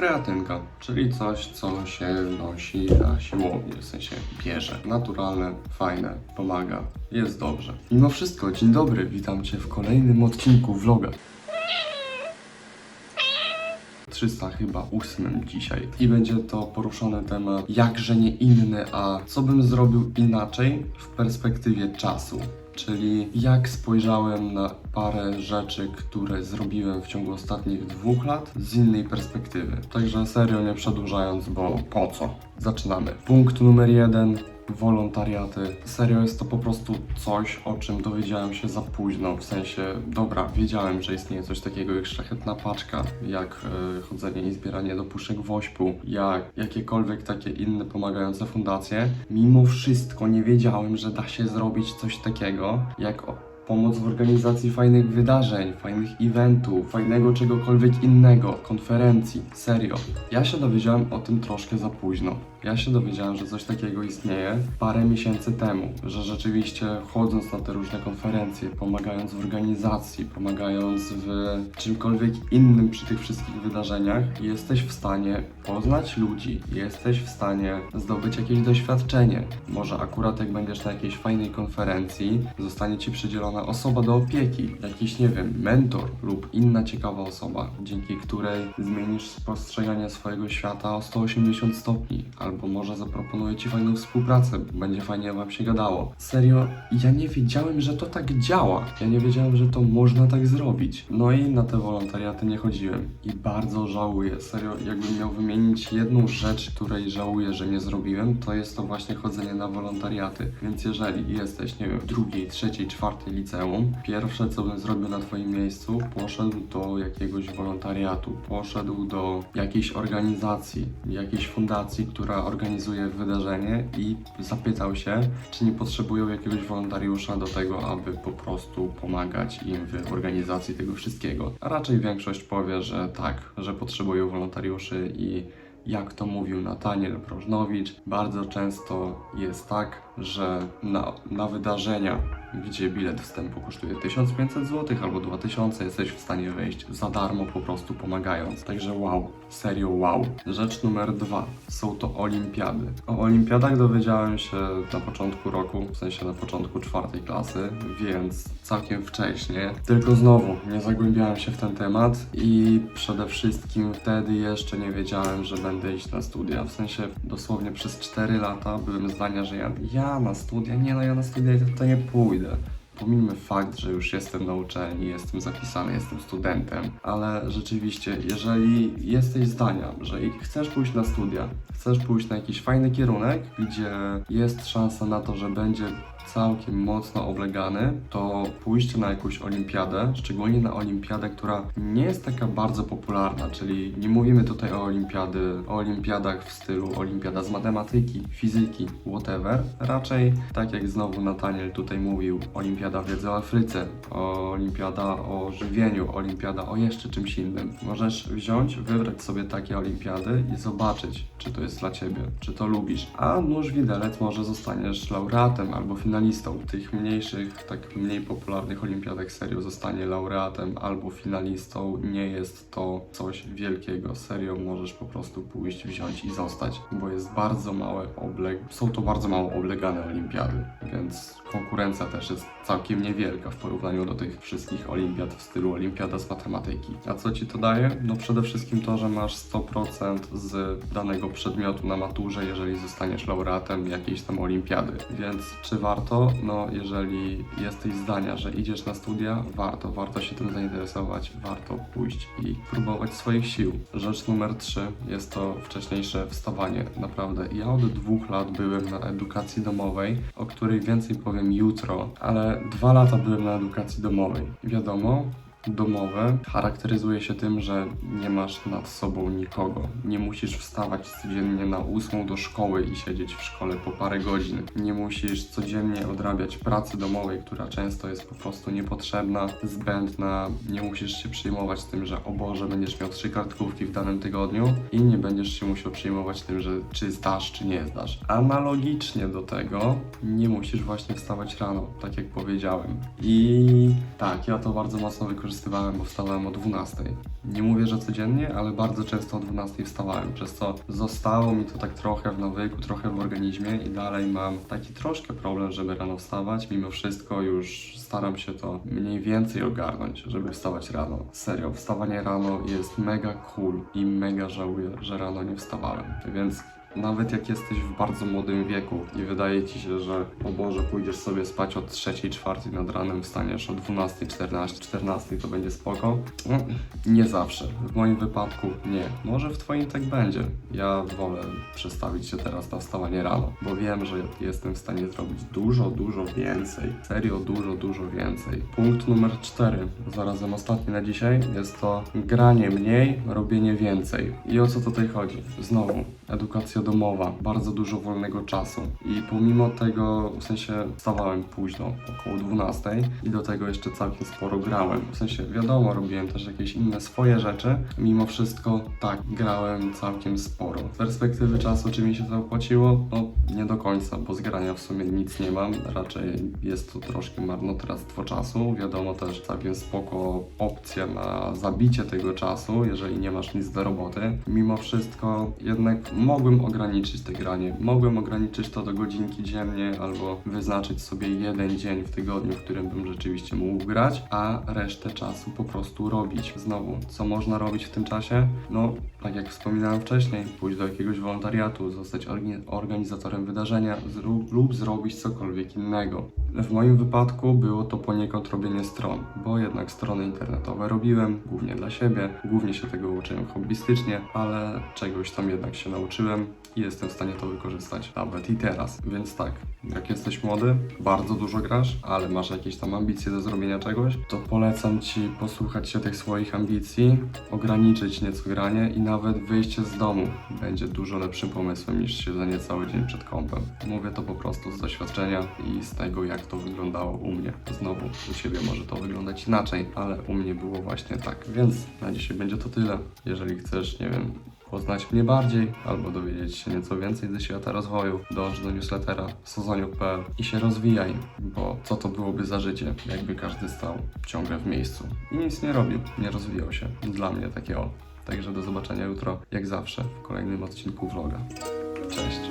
Kreatynka, czyli coś, co się nosi na siłowni, w sensie bierze. Naturalne, fajne, pomaga, jest dobrze. Mimo wszystko, dzień dobry, witam Cię w kolejnym odcinku vloga. 300 chyba ósmym dzisiaj i będzie to poruszony temat jakże nie inny, a co bym zrobił inaczej w perspektywie czasu. Czyli jak spojrzałem na parę rzeczy, które zrobiłem w ciągu ostatnich dwóch lat z innej perspektywy. Także serio nie przedłużając, bo po co? Zaczynamy. Punkt numer jeden. Wolontariaty. Serio jest to po prostu coś, o czym dowiedziałem się za późno. W sensie, dobra, wiedziałem, że istnieje coś takiego jak szlachetna paczka, jak e, chodzenie i zbieranie do puszek wośpu, jak jakiekolwiek takie inne pomagające fundacje. Mimo wszystko nie wiedziałem, że da się zrobić coś takiego, jak pomoc w organizacji fajnych wydarzeń, fajnych eventów, fajnego czegokolwiek innego, konferencji. Serio. Ja się dowiedziałem o tym troszkę za późno. Ja się dowiedziałem, że coś takiego istnieje parę miesięcy temu, że rzeczywiście chodząc na te różne konferencje, pomagając w organizacji, pomagając w czymkolwiek innym przy tych wszystkich wydarzeniach, jesteś w stanie poznać ludzi, jesteś w stanie zdobyć jakieś doświadczenie. Może akurat jak będziesz na jakiejś fajnej konferencji, zostanie ci przydzielona osoba do opieki, jakiś, nie wiem, mentor lub inna ciekawa osoba, dzięki której zmienisz postrzeganie swojego świata o 180 stopni, albo może zaproponuje ci fajną współpracę, będzie fajnie wam się gadało. Serio, ja nie wiedziałem, że to tak działa. Ja nie wiedziałem, że to można tak zrobić. No i na te wolontariaty nie chodziłem. I bardzo żałuję. Serio, jakbym miał wymienić jedną rzecz, której żałuję, że nie zrobiłem, to jest to właśnie chodzenie na wolontariaty. Więc jeżeli jesteś, nie wiem, w drugiej, trzeciej, czwartej liceum, pierwsze co bym zrobił na twoim miejscu, poszedł do jakiegoś wolontariatu, poszedł do jakiejś organizacji, jakiejś fundacji, która organizuje wydarzenie i zapytał się, czy nie potrzebują jakiegoś wolontariusza do tego, aby po prostu pomagać im w organizacji tego wszystkiego. A raczej większość powie, że tak, że potrzebują wolontariuszy i jak to mówił Nataniel Prożnowicz, bardzo często jest tak, że na, na wydarzenia, gdzie bilet wstępu kosztuje 1500 zł albo 2000, jesteś w stanie wejść za darmo, po prostu pomagając. Także wow, serio wow. Rzecz numer dwa, są to olimpiady. O olimpiadach dowiedziałem się na początku roku, w sensie na początku czwartej klasy, więc całkiem wcześnie. Tylko znowu, nie zagłębiałem się w ten temat i przede wszystkim wtedy jeszcze nie wiedziałem, że będę iść na studia. W sensie dosłownie przez 4 lata byłem zdania, że ja, ja na studia, nie no ja na studia to nie pójdę. Pomijmy fakt, że już jestem na uczelni, jestem zapisany, jestem studentem, ale rzeczywiście, jeżeli jesteś zdania, że chcesz pójść na studia, chcesz pójść na jakiś fajny kierunek, gdzie jest szansa na to, że będzie całkiem mocno oblegany, to pójście na jakąś olimpiadę, szczególnie na olimpiadę, która nie jest taka bardzo popularna, czyli nie mówimy tutaj o olimpiady, o olimpiadach w stylu olimpiada z matematyki, fizyki, whatever. Raczej, tak jak znowu Nataniel tutaj mówił, olimpiada wiedzy o Afryce, olimpiada o żywieniu, olimpiada o jeszcze czymś innym. Możesz wziąć, wybrać sobie takie olimpiady i zobaczyć, czy to jest dla Ciebie, czy to lubisz. A nóż widelec może zostaniesz laureatem albo finalistą tych mniejszych, tak mniej popularnych olimpiadach serio zostanie laureatem albo finalistą. Nie jest to coś wielkiego. Serio możesz po prostu pójść, wziąć i zostać, bo jest bardzo małe obleg... Są to bardzo mało oblegane olimpiady, więc konkurencja też jest całkiem niewielka w porównaniu do tych wszystkich olimpiad w stylu olimpiada z matematyki. A co ci to daje? No przede wszystkim to, że masz 100% z danego przedmiotu na maturze, jeżeli zostaniesz laureatem jakiejś tam olimpiady. Więc czy warto? No jeżeli jesteś zdania, że idziesz na studia, warto, warto się tym zainteresować, warto pójść i próbować swoich sił. Rzecz numer 3 jest to wcześniejsze wstawanie. Naprawdę, ja od dwóch lat byłem na edukacji domowej, o której więcej powiem jutro, ale dwa lata byłem na edukacji domowej. Wiadomo, domowe charakteryzuje się tym, że nie masz nad sobą nikogo. Nie musisz wstawać codziennie na ósmą do szkoły i siedzieć w szkole po parę godzin. Nie musisz codziennie odrabiać pracy domowej, która często jest po prostu niepotrzebna, zbędna. Nie musisz się przejmować tym, że o Boże, będziesz miał trzy kartkówki w danym tygodniu i nie będziesz się musiał przejmować tym, że czy zdasz, czy nie zdasz. Analogicznie do tego nie musisz właśnie wstawać rano, tak jak powiedziałem. I tak, ja to bardzo mocno wykorzystałem wykorzystywałem, bo wstawałem o 12. Nie mówię, że codziennie, ale bardzo często o 12 wstawałem, przez co zostało mi to tak trochę w nawyku, trochę w organizmie i dalej mam taki troszkę problem, żeby rano wstawać. Mimo wszystko już staram się to mniej więcej ogarnąć, żeby wstawać rano. Serio, wstawanie rano jest mega cool i mega żałuję, że rano nie wstawałem. Więc nawet jak jesteś w bardzo młodym wieku i wydaje ci się, że o Boże, pójdziesz sobie spać od 3, 4 nad ranem, wstaniesz o 12, 14, 14 to będzie spoko. No, nie zawsze. W moim wypadku nie. Może w twoim tak będzie. Ja wolę przestawić się teraz na wstawanie rano, bo wiem, że jestem w stanie zrobić dużo, dużo więcej. Serio, dużo, dużo więcej. Punkt numer 4, zarazem ostatni na dzisiaj, jest to granie mniej, robienie więcej. I o co tutaj chodzi? Znowu, edukacja domowa, bardzo dużo wolnego czasu. I pomimo tego, w sensie wstawałem późno, około 12 i do tego jeszcze całkiem sporo grałem. W sensie wiadomo, robiłem też jakieś inne swoje rzeczy. Mimo wszystko tak, grałem całkiem sporo. Z perspektywy czasu, czy mi się to opłaciło? No nie do końca, bo z grania w sumie nic nie mam. Raczej jest to troszkę marnotrawstwo czasu. Wiadomo też całkiem spoko opcja na zabicie tego czasu, jeżeli nie masz nic do roboty. Mimo wszystko jednak mogłem ograniczyć te granie. Mogłem ograniczyć to do godzinki dziennie albo wyznaczyć sobie jeden dzień w tygodniu, w którym bym rzeczywiście mógł grać, a resztę czasu po prostu robić. Znowu, co można robić w tym czasie? No, tak jak wspominałem wcześniej, pójść do jakiegoś wolontariatu, zostać organizatorem wydarzenia lub zrobić cokolwiek innego. W moim wypadku było to poniekąd robienie stron, bo jednak strony internetowe robiłem głównie dla siebie, głównie się tego uczyłem hobbystycznie, ale czegoś tam jednak się nauczyłem i jestem w stanie to wykorzystać nawet i teraz. Więc tak, jak jesteś młody, bardzo dużo grasz, ale masz jakieś tam ambicje do zrobienia czegoś, to polecam Ci posłuchać się tych swoich ambicji, ograniczyć nieco granie i nawet wyjście z domu będzie dużo lepszym pomysłem niż siedzenie cały dzień przed kąpem. Mówię to po prostu z doświadczenia i z tego, jak to wyglądało u mnie. Znowu, u Ciebie może to wyglądać inaczej, ale u mnie było właśnie tak. Więc na dzisiaj będzie to tyle. Jeżeli chcesz, nie wiem, poznać mnie bardziej albo dowiedzieć się nieco więcej ze świata rozwoju, dąż do newslettera sezoniu.pl i się rozwijaj, bo co to byłoby za życie, jakby każdy stał ciągle w miejscu i nic nie robił, nie rozwijał się. Dla mnie takie o. Także do zobaczenia jutro, jak zawsze, w kolejnym odcinku vloga. Cześć!